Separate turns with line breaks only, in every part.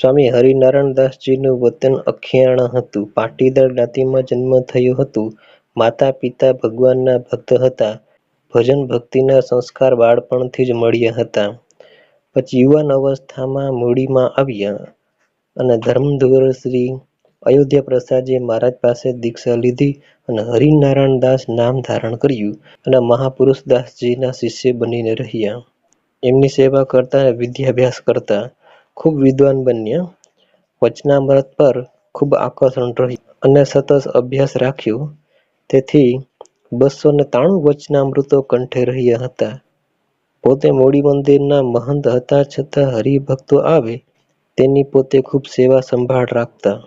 સ્વામી હરિનારાયણદાસજીનું વતન અખિયાણ હતું. પાટીદાર જ્ઞાતિમાં જન્મ થયું હતું. માતા પિતા ભગવાનના ભક્ત હતા. ભજન ભક્તિના સંસ્કાર બાળપણથી જ મળ્યા હતા. પછી યુવાન અવસ્થામાં મૂડીમાં આવ્યા અને ધર્મધુર શ્રી અયોધ્યા પ્રસાદજી મહારાજ પાસે દીક્ષા લીધી અને હરિનારાયણદાસ નામ ધારણ કર્યું અને મહાપુરુષદાસજીના શિષ્ય બનીને રહ્યા. એમની સેવા કરતા વિદ્યાભ્યાસ કરતા. ખૂબ વિદ્વાન બન્યા. વચનામૃત પર ખૂબ આકર્ષણ રહ્યું અને સતત અભ્યાસ રાખ્યો. તેથી બસો ને ત્રાણું વચનામૃતો કંઠે રહ્યા હતા. પોતે મોડી મંદિરના મહંત હતા છતાં હરિભક્તો આવે તેની પોતે ખૂબ સેવા સંભાળ રાખતા.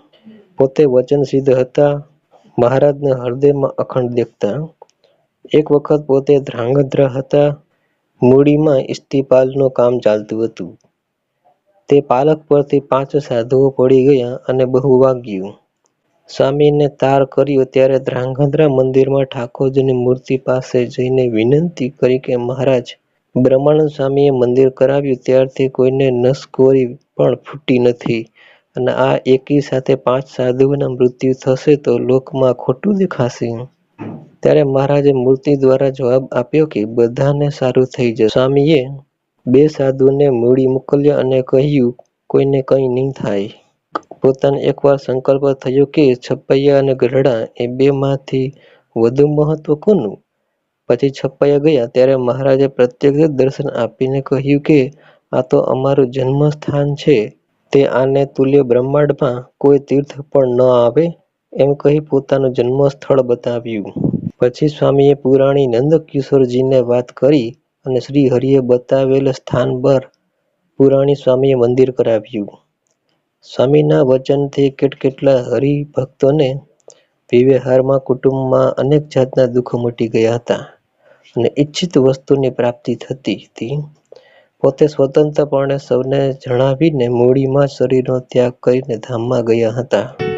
પોતે વચનસિદ્ધ હતા. મહારાજને હૃદયમાં અખંડ દેખતા. એક વખત પોતે ધ્રાંગધ્રા હતા. મૂડીમાં ઇસ્તીપાલનું કામ ચાલતું હતું. તે પાલક પરથી પાંચ સાધુઓ પડી ગયા અને બહુ વાગ્યું. સ્વામીને તાર કર્યો ત્યારે ધ્રાંગધ્રા મંદિરમાં ઠાકોરજીની મૂર્તિ પાસે જઈને વિનંતી કરી કે, મહારાજ, બ્રહ્માનંદ સ્વામીએ મંદિર કરાવ્યું ત્યારથી કોઈને નસકોરી પણ ફૂટી નથી અને આ એકી સાથે પાંચ સાધુઓના મૃત્યુ થશે તો લોકમાં ખોટું દેખાશે. ત્યારે મહારાજે મૂર્તિ દ્વારા જવાબ આપ્યો કે, બધાને સારું થઈ જશે. સ્વામીએ બે સાધુને મૂડી મોકલ્યા અને કહ્યું, કોઈને કંઈ નહીં થાય. પોતાને એકવાર સંકલ્પ થયો કે છપૈયા અને ગઢડા એ બેમાંથી વધુ મહત્વ કોનું? પછી છપૈયા ગયા ત્યારે મહારાજે પ્રત્યક્ષ દર્શન આપીને કહ્યું કે, આ તો અમારું જન્મસ્થાન છે તે આને તુલ્ય બ્રહ્માંડમાં કોઈ તીર્થ પણ ન આવે એમ કહી પોતાનું જન્મસ્થળ બતાવ્યું. પછી સ્વામીએ પુરાણી નંદકિશોરજીને વાત કરી અને શ્રી હરિએ બતાવેલ સ્થાન પર પુરાણી સ્વામીએ મંદિર કરાવ્યું. સ્વામીના વચનથી કેટકેટલા હરિભક્તોને વ્યવહારમાં કુટુંબમાં અનેક જાતના દુઃખો મટી ગયા હતા અને ઇચ્છિત વસ્તુની પ્રાપ્તિ થતી હતી. પોતે સ્વતંત્રપણે સૌને જણાવીને મૂડીમાં શરીરનો ત્યાગ કરીને ધામમાં ગયા હતા.